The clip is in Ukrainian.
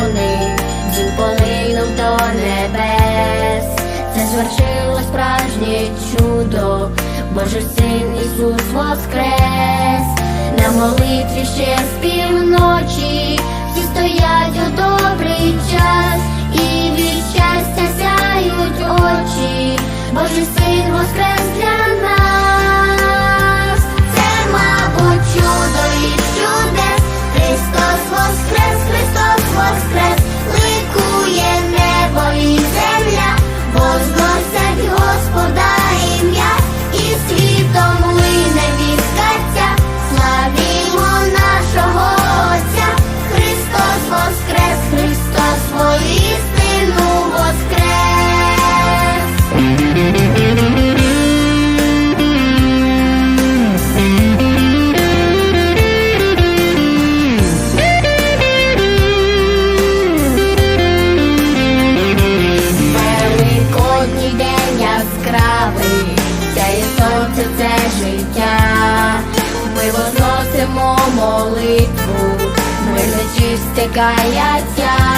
вони, Дзюполином до небес, це звершило справжнє чудо, Боже син Ісус воскрес, на молитві ще з півночі, всі стоять у добрий час, і від щастя сяють очі, Боже син воскрес. Життя. Ми возносимо молитву, ми не та